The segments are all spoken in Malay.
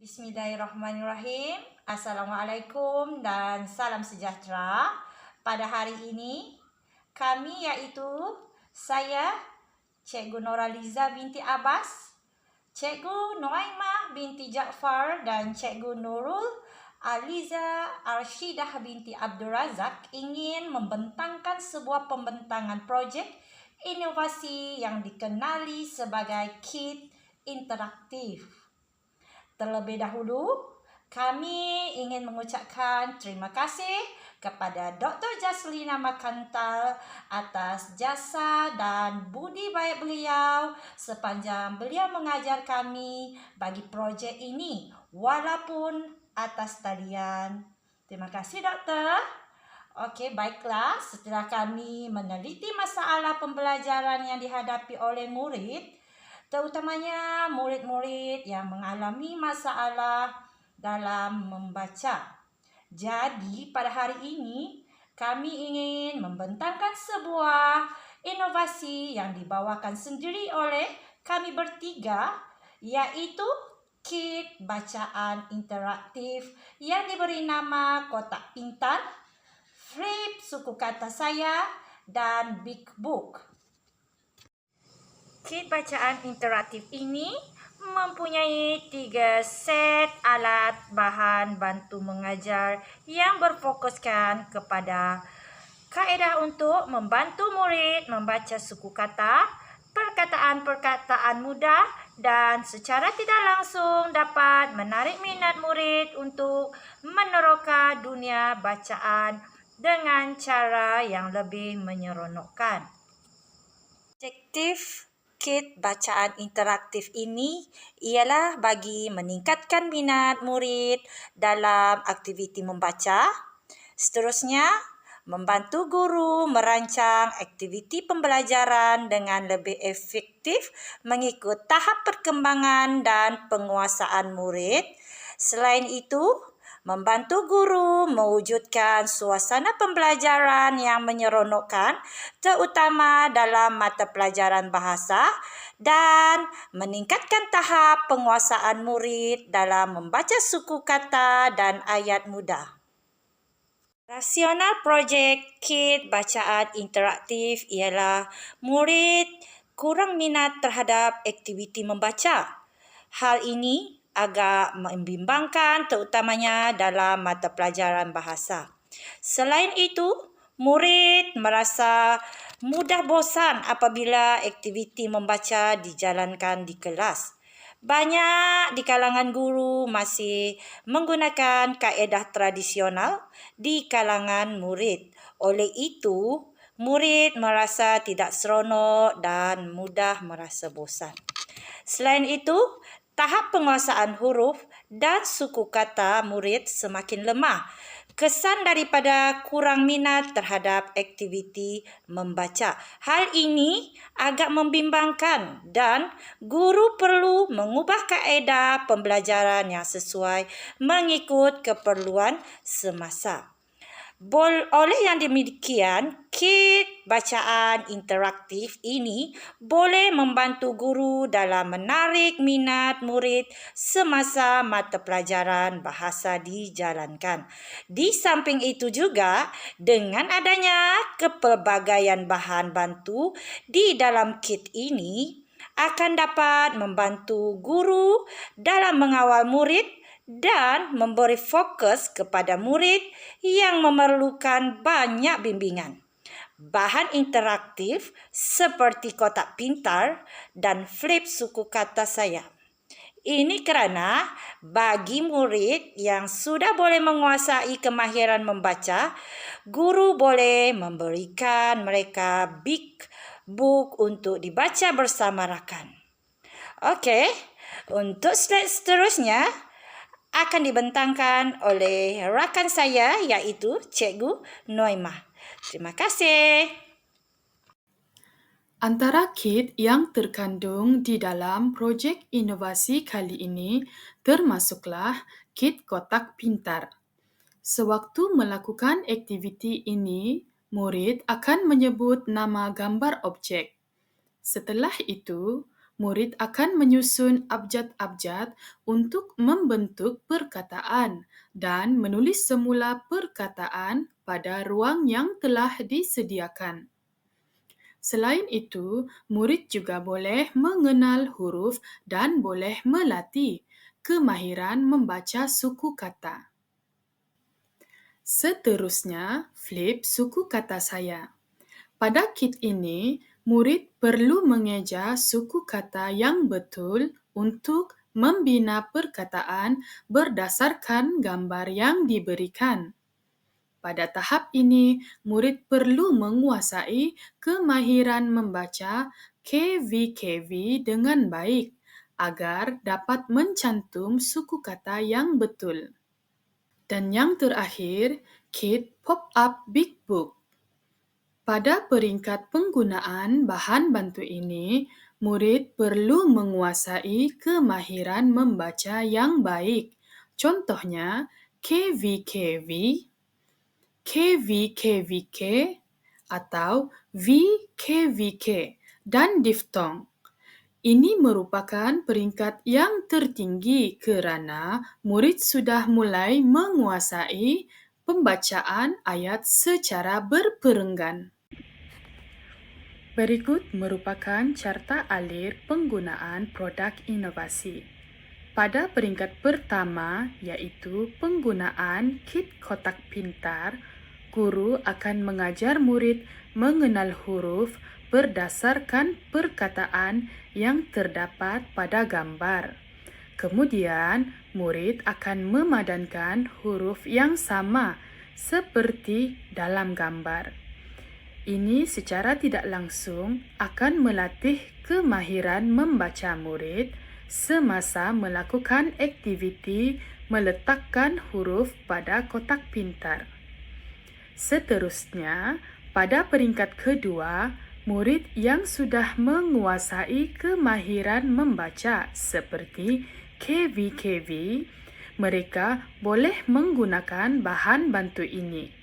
Bismillahirrahmanirrahim. Assalamualaikum dan salam sejahtera. Pada hari ini, kami iaitu saya, Cikgu Noraliza binti Abbas, Cikgu Noaimah binti Jaafar dan Cikgu Nurul Aliza Arshidah binti Abdul Razak ingin membentangkan sebuah pembentangan projek inovasi yang dikenali sebagai kit interaktif. Terlebih dahulu, kami ingin mengucapkan terima kasih kepada Dr. Jaslina Makantal atas jasa dan budi baik beliau sepanjang beliau mengajar kami bagi projek ini walaupun atas talian. Terima kasih doktor. Okey, baiklah. Setelah kami meneliti masalah pembelajaran yang dihadapi oleh murid, terutamanya murid-murid yang mengalami masalah dalam membaca. Jadi, pada hari ini kami ingin membentangkan sebuah inovasi yang dibawakan sendiri oleh kami bertiga iaitu kit bacaan interaktif yang diberi nama Kotak Pintar, Flip Suku Kata Saya dan Big Book. Kit bacaan interaktif ini mempunyai tiga set alat bahan bantu mengajar yang berfokuskan kepada kaedah untuk membantu murid membaca suku kata, perkataan-perkataan mudah dan secara tidak langsung dapat menarik minat murid untuk meneroka dunia bacaan dengan cara yang lebih menyeronokkan. Objektif kit bacaan interaktif ini ialah bagi meningkatkan minat murid dalam aktiviti membaca. Seterusnya, membantu guru merancang aktiviti pembelajaran dengan lebih efektif mengikut tahap perkembangan dan penguasaan murid. Selain itu, membantu guru mewujudkan suasana pembelajaran yang menyeronokkan terutama dalam mata pelajaran bahasa dan meningkatkan tahap penguasaan murid dalam membaca suku kata dan ayat mudah. Rasional projek kit bacaan interaktif ialah murid kurang minat terhadap aktiviti membaca. Hal ini agak membimbangkan terutamanya dalam mata pelajaran bahasa. Selain itu, murid merasa mudah bosan apabila aktiviti membaca dijalankan di kelas. Banyak di kalangan guru masih menggunakan kaedah tradisional di kalangan murid. Oleh itu, murid merasa tidak seronok dan mudah merasa bosan. Selain itu, tahap penguasaan huruf dan suku kata murid semakin lemah. Kesan daripada kurang minat terhadap aktiviti membaca. Hal ini agak membimbangkan dan guru perlu mengubah kaedah pembelajaran yang sesuai mengikut keperluan semasa. Bol oleh yang demikian, kit bacaan interaktif ini boleh membantu guru dalam menarik minat murid semasa mata pelajaran bahasa dijalankan. Di samping itu juga, dengan adanya kepelbagaian bahan bantu di dalam kit ini, akan dapat membantu guru dalam mengawal murid dan memberi fokus kepada murid yang memerlukan banyak bimbingan. Bahan interaktif seperti kotak pintar dan flip suku kata saya. Ini kerana bagi murid yang sudah boleh menguasai kemahiran membaca, guru boleh memberikan mereka big book untuk dibaca bersama rakan. Okey, untuk slide seterusnya, akan dibentangkan oleh rakan saya iaitu Cikgu Noimah. Terima kasih. Antara kit yang terkandung di dalam projek inovasi kali ini termasuklah kit kotak pintar. Sewaktu melakukan aktiviti ini, murid akan menyebut nama gambar objek. Setelah itu, murid akan menyusun abjad-abjad untuk membentuk perkataan dan menulis semula perkataan pada ruang yang telah disediakan. Selain itu, murid juga boleh mengenal huruf dan boleh melatih kemahiran membaca suku kata. Seterusnya, flip suku kata saya. Pada kit ini, murid perlu mengeja suku kata yang betul untuk membina perkataan berdasarkan gambar yang diberikan. Pada tahap ini, murid perlu menguasai kemahiran membaca KVKV dengan baik agar dapat mencantum suku kata yang betul. Dan yang terakhir, kit pop-up Big Book. Pada peringkat penggunaan bahan bantu ini, murid perlu menguasai kemahiran membaca yang baik. Contohnya, KVKV, KVKVK atau VKVK dan diftong. Ini merupakan peringkat yang tertinggi kerana murid sudah mulai menguasai pembacaan ayat secara berperenggan. Berikut merupakan carta alir penggunaan produk inovasi. Pada peringkat pertama iaitu penggunaan kit kotak pintar, guru akan mengajar murid mengenal huruf berdasarkan perkataan yang terdapat pada gambar. Kemudian, murid akan memadankan huruf yang sama seperti dalam gambar. Ini secara tidak langsung akan melatih kemahiran membaca murid semasa melakukan aktiviti meletakkan huruf pada kotak pintar. Seterusnya, pada peringkat kedua, murid yang sudah menguasai kemahiran membaca seperti KVKV, mereka boleh menggunakan bahan bantu ini.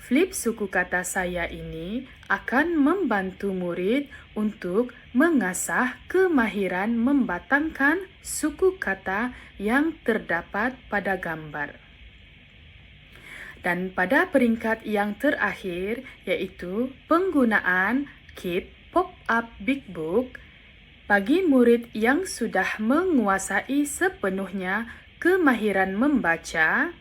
Flip suku kata saya ini akan membantu murid untuk mengasah kemahiran membatangkan suku kata yang terdapat pada gambar. Dan pada peringkat yang terakhir iaitu penggunaan kit pop-up Big Book bagi murid yang sudah menguasai sepenuhnya kemahiran membaca,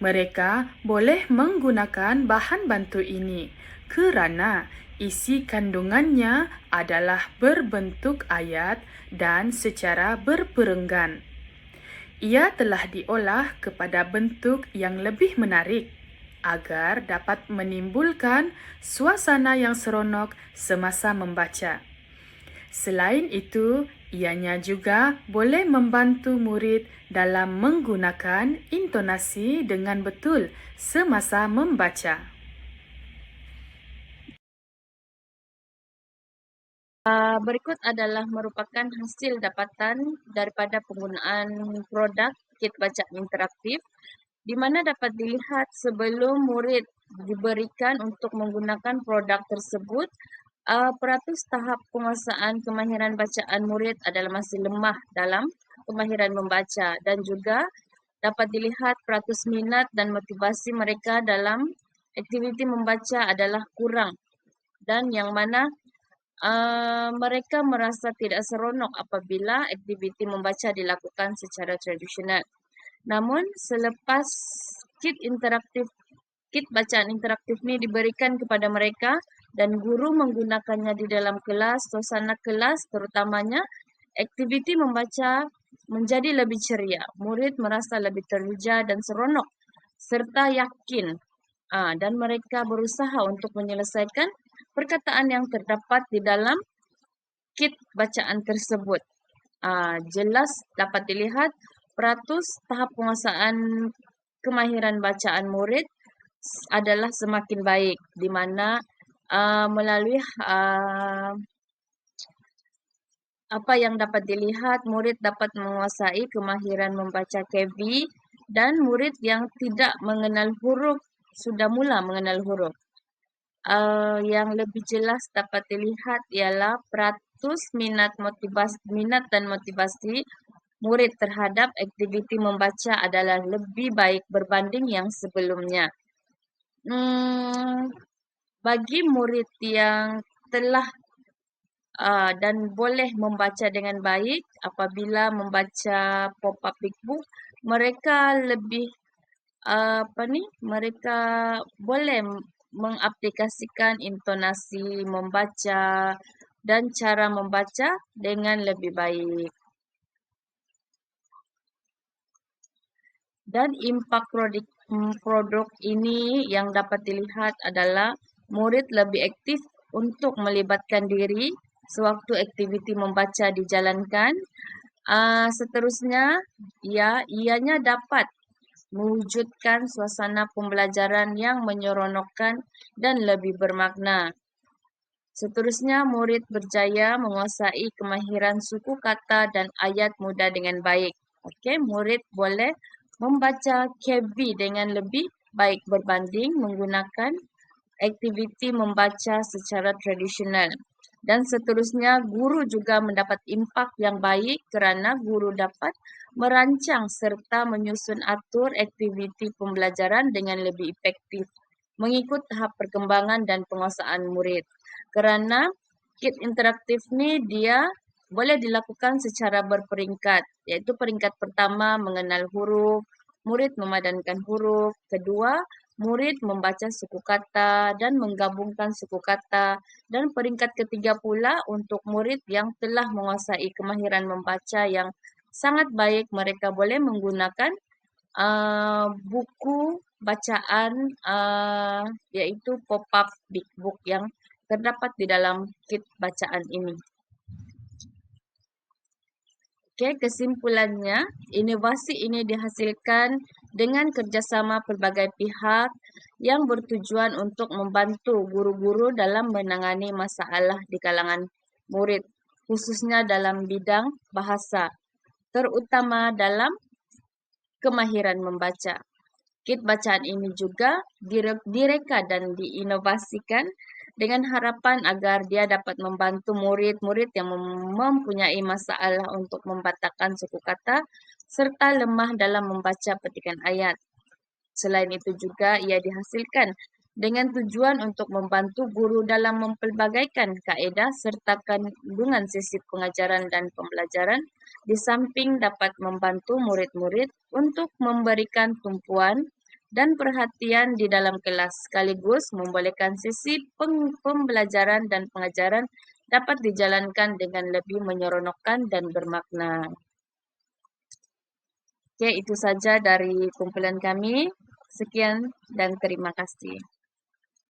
mereka boleh menggunakan bahan bantu ini kerana isi kandungannya adalah berbentuk ayat dan secara berperenggan ia telah diolah kepada bentuk yang lebih menarik agar dapat menimbulkan suasana yang seronok semasa membaca. Selain itu, ianya juga boleh membantu murid dalam menggunakan intonasi dengan betul semasa membaca. Uh, berikut adalah merupakan hasil dapatan daripada penggunaan produk kit bacaan interaktif di mana dapat dilihat sebelum murid diberikan untuk menggunakan produk tersebut uh, peratus tahap penguasaan kemahiran bacaan murid adalah masih lemah dalam kemahiran membaca dan juga dapat dilihat peratus minat dan motivasi mereka dalam aktiviti membaca adalah kurang dan yang mana uh, mereka merasa tidak seronok apabila aktiviti membaca dilakukan secara tradisional. Namun selepas kit interaktif kit bacaan interaktif ini diberikan kepada mereka dan guru menggunakannya di dalam kelas, suasana kelas terutamanya aktiviti membaca menjadi lebih ceria. Murid merasa lebih terhujah dan seronok serta yakin uh, dan mereka berusaha untuk menyelesaikan perkataan yang terdapat di dalam kit bacaan tersebut. Uh, jelas dapat dilihat peratus tahap penguasaan kemahiran bacaan murid adalah semakin baik di mana uh, melalui uh, apa yang dapat dilihat murid dapat menguasai kemahiran membaca KV dan murid yang tidak mengenal huruf sudah mula mengenal huruf uh, yang lebih jelas dapat dilihat ialah memutus minat motivasi minat dan motivasi murid terhadap aktiviti membaca adalah lebih baik berbanding yang sebelumnya. Hmm, bagi murid yang telah uh, dan boleh membaca dengan baik apabila membaca pop-up big book, mereka lebih uh, apa ni? Mereka boleh mengaplikasikan intonasi membaca dan cara membaca dengan lebih baik. Dan impak produk, produk ini yang dapat dilihat adalah murid lebih aktif untuk melibatkan diri sewaktu aktiviti membaca dijalankan. Uh, seterusnya, ya, ianya dapat mewujudkan suasana pembelajaran yang menyeronokkan dan lebih bermakna. Seterusnya, murid berjaya menguasai kemahiran suku kata dan ayat mudah dengan baik. Okey, murid boleh membaca KB dengan lebih baik berbanding menggunakan aktiviti membaca secara tradisional. Dan seterusnya, guru juga mendapat impak yang baik kerana guru dapat merancang serta menyusun atur aktiviti pembelajaran dengan lebih efektif mengikut tahap perkembangan dan penguasaan murid. Kerana kit interaktif ni dia boleh dilakukan secara berperingkat iaitu peringkat pertama mengenal huruf, murid memadankan huruf, kedua murid membaca suku kata dan menggabungkan suku kata dan peringkat ketiga pula untuk murid yang telah menguasai kemahiran membaca yang sangat baik mereka boleh menggunakan uh, buku bacaan uh, iaitu pop-up big book yang terdapat di dalam kit bacaan ini. Okey, kesimpulannya, inovasi ini dihasilkan dengan kerjasama pelbagai pihak yang bertujuan untuk membantu guru-guru dalam menangani masalah di kalangan murid, khususnya dalam bidang bahasa, terutama dalam kemahiran membaca. Kit bacaan ini juga direka dan diinovasikan dengan harapan agar dia dapat membantu murid-murid yang mempunyai masalah untuk membatakan suku kata serta lemah dalam membaca petikan ayat. Selain itu juga ia dihasilkan dengan tujuan untuk membantu guru dalam mempelbagaikan kaedah serta kandungan sisi pengajaran dan pembelajaran di samping dapat membantu murid-murid untuk memberikan tumpuan dan perhatian di dalam kelas sekaligus membolehkan sesi pembelajaran dan pengajaran dapat dijalankan dengan lebih menyeronokkan dan bermakna. Okey, itu saja dari kumpulan kami. Sekian dan terima kasih.